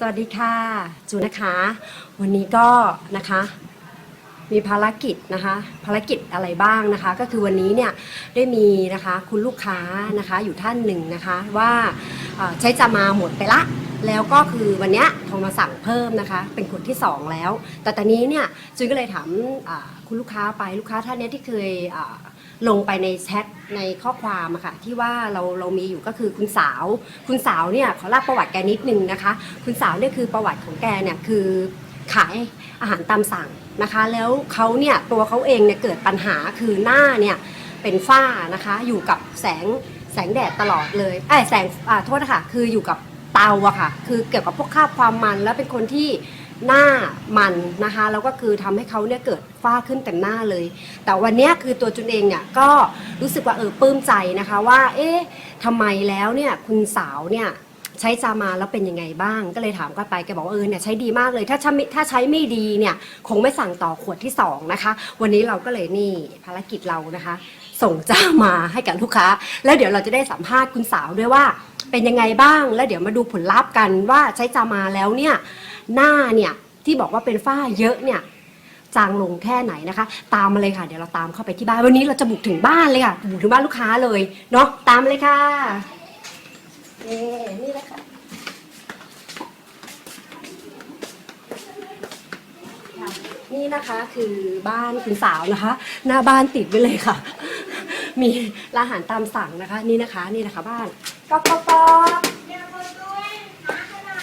สวัสดีค่ะ จูนะคะ วันนี้ก็นะคะ มีภารกิจนะคะ ภารกิจอะไรบ้างนะคะ ก็คือวันนี้เนี่ยได้มีนะคะคุณลูกค้านะคะอยู่ท่านหนึ่งนะคะว่าใช้จามาหมดไปละ แล้วก็คือวันเนี้ยโทรมาสั่งเพิ่มนะคะ เป็นคนที่ 2 แล้ว แต่ตอนนี้เนี่ยจุนก็เลยถามคุณลูกค้าไปลูกค้าท่านเนี้ยที่เคย ลงไปในแชทในข้อความอะค่ะที่ว่าเราเรามีอยู่ก็คือคุณสาว คุณสาวเนี่ยขอเล่าประวัติแกนิดนึงนะคะ คุณสาวเนี่ยคือประวัติของแกเนี่ยคือขายอาหารตามสั่งนะคะ แล้วเขาเนี่ยตัวเขาเองเนี่ยเกิดปัญหาคือหน้าเนี่ยเป็นฝ้านะคะอยู่กับแสงแสงแดดตลอดเลยไอ้แสงอ่าโทษนะคะคืออยู่กับเตาอะค่ะคือเกี่ยวกับพวกคราบความมันแล้วเป็นคนที่ หน้ามันนะคะแล้วก็คือทำให้เขาเนี่ยเกิดฝ้าขึ้นเต็มหน้าเลย แต่วันนี้คือตัวจุนเองเนี่ยก็รู้สึกว่าเออปลื้มใจนะคะว่า เอ๊ะทำไมแล้วเนี่ยคุณสาวเนี่ยใช้จามาแล้วเป็นยังไงบ้าง ก็เลยถามก็ไปแกบอกว่าเออเนี่ยใช้ดีมากเลย ถ้าใช้ถ้าใช้ไม่ดีเนี่ยคงไม่สั่งต่อขวดที่สองนะคะวันนี้เราก็เลยนี่ภารกิจเรานะคะ ส่งจ้ามาให้กับลูกค้า แล้วเดี๋ยวเราจะได้สัมภาษณ์คุณสาวด้วยว่า เป็นยังไงบ้าง แล้วเดี๋ยวมาดูผลลัพธ์กันว่าใช้จามาแล้วเนี่ย หน้าเนี่ยที่บอกว่าเป็นฝ้าเยอะเนี่ยจางลงแค่ไหนนะคะ ตามมาเลยค่ะ เดี๋ยวเราตามเข้าไปที่บ้านวันนี้เราจะบุกถึงบ้านเลยค่ะบุกถึงบ้านลูกค้าเลยเนาะตามมาเลยค่ะนี่นี่เลยค่ะนี่นะคะคือบ้านคุณสาวนะคะ หน้าบ้านติดไว้เลยค่ะ มีร้านอาหารตามสั่งนะคะ นี่นะคะ นี่นะคะบ้านก๊อกก๊อกก๊อก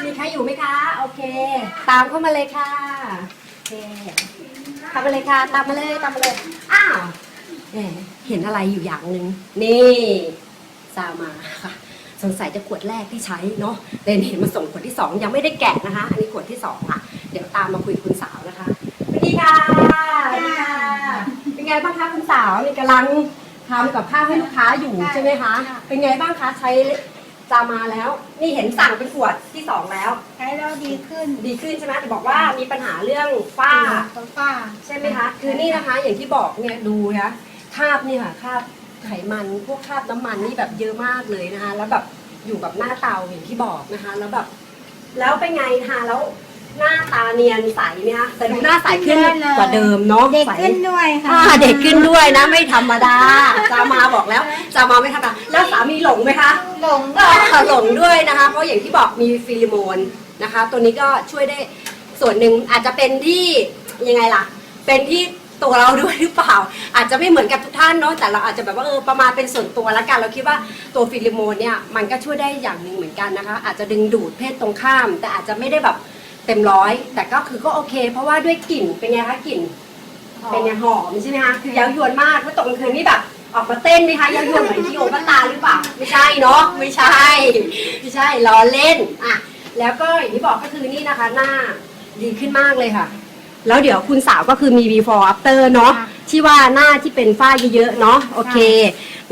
มีใครอยู่ไหมคะ โอเค ตามเข้ามาเลยค่ะ โอเคตามมาเลยค่ะ ตามมาเลยตามมาเลย อ้าวแหมเห็นอะไรอยู่อย่างหนึ่งนี่ซามาค่ะ สงสัยจะขวดแรกที่ใช้เนาะเดนเห็นมาส่งขวดที่สองยังไม่ได้แกะนะคะ อันนี้ขวดที่สองอะ เดี๋ยวตามมาคุยกับคุณสาวนะคะสวัสดีค่ะสวัสดีค่ะ เป็นไงบ้างคะคุณสาวนี่กำลังทำกับข้าวให้ลูกค้าอยู่ใช่ไหมคะ เป็นไงบ้างคะใช้ จามาแล้ว นี่เห็นสั่งเป็นขวดที่สองแล้ว ใช้แล้วดีขึ้นดีขึ้นใช่ไหมแต่บอกว่ามีปัญหาเรื่องฝ้าตัวฝ้า ใช่ไหมคะ คือนี่นะคะ อย่างที่บอกเนี่ยดูนะคราบนี่ค่ะคราบไขมันพวกคราบน้ำมันนี่แบบเยอะมากเลยนะคะ แล้วแบบอยู่กับหน้าเตาอย่างที่บอกนะคะ แล้วแบบ แล้วเป็นไงทาแล้ว หน้าตาเนียนใสเนี่ยคะแต่ดูหน้าใสขึ้นกว่าเดิมเนาะเด็กใส ขึ้นด้วยค่ะ อ่าเด็กขึ้นด้วยนะไม่ธรรมดาจามาบอกแล้วจามาไม่ธรรมดาแล้วสามีหลงไหมคะหลงก็หลงด้วยนะคะ เพราะอย่างที่บอกมีฟิลิโมนนะคะ ตัวนี้ก็ช่วยได้ส่วนหนึ่งอาจจะเป็นที่ยังไงล่ะ เป็นที่ตัวเราด้วยหรือเปล่า อาจจะไม่เหมือนกับทุกท่านเนาะแต่เราอาจจะแบบว่าเออประมาณเป็นส่วนตัวละกันเราคิดว่าตัวฟิลิโมนเนี่ยมันก็ช่วยได้อย่างหนึ่งเหมือนกันนะคะ อาจจะดึงดูดเพศตรงข้าม แต่อาจจะไม่ได้แบบ เต็มร้อยแต่ก็คือก็โอเค เพราะว่าด้วยกลิ่นเป็นไงคะกลิ่น เป็นไงหอมใช่ไหมคะคือเย้ายวนมากเพราะตอนกลางคืนนี่แบบออกมาเต้นไหมคะเย้ายวนเหมือนที่โอปัตตาหรือเปล่าไม่ใช่เนาะไม่ใช่ไม่ใช่ล้อเล่นอะแล้วก็อย่างที่บอกก็คือนี่นะคะ หน้าดีขึ้นมากเลยค่ะ แล้วเดี๋ยวคุณสาวก็คือมี before after เนาะที่ว่าหน้าที่เป็นฝ้าเยอะๆเนาะโอเค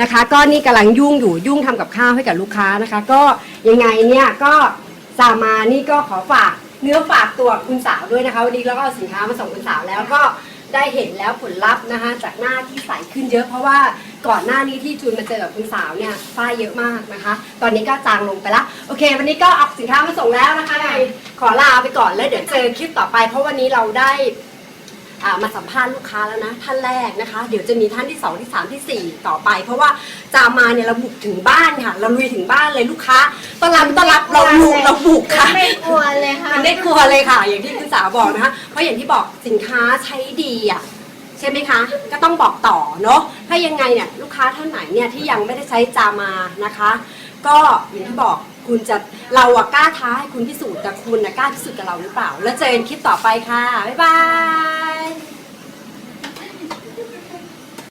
นะคะ ก็นี่กำลังยุ่งอยู่ยุ่งทำกับข้าวให้กับลูกค้านะคะ ก็ยังไงเนี่ยก็สามานี่ก็ขอฝาก เนื้อฝากตัวคุณสาวด้วยนะคะ วันนี้เราก็เอาสินค้ามาส่งคุณสาวแล้วก็ได้เห็นแล้วผลลัพธ์นะคะจากหน้าที่ใสขึ้นเยอะเพราะว่าก่อนหน้านี้ที่จูนมาเจอกับคุณสาวเนี่ยฝ้ายเยอะมากนะคะ ตอนนี้ก็จางลงไปละโอเค วันนี้ก็เอาสินค้ามาส่งแล้วนะคะไงขอลาไปก่อนแล้วเดี๋ยวเจอคลิปต่อไป เพราะวันนี้เราได้ อ่ามาสัมภาษณ์ลูกค้าแล้วนะ ท่านแรกนะคะ เดี๋ยวจะมีท่านที่สองที่สามที่สี่ต่อไป เพราะว่าจามาเนี่ยเราบุกถึงบ้านค่ะ เราลุยถึงบ้านเลยลูกค้าต้อนรับต้อนรับเราบุกเราบุกค่ะ ไม่กลัวเลยค่ะ มันได้ครัวเลยค่ะ อย่างที่คุณสาวบอกนะคะ เพราะอย่างที่บอกสินค้าใช้ดีอะใช่ไหมคะ ก็ต้องบอกต่อเนาะ ถ้ายังไงเนี่ยลูกค้าท่านไหนเนี่ยที่ยังไม่ได้ใช้จามานะคะ ก็อย่างที่บอก คุณจะเราอะกล้าท้าให้คุณพิสูจน์แต่คุณอะกล้าพิสูจน์กับเราหรือเปล่า แล้วเจอกันคลิปต่อไปค่ะ บ๊ายบาย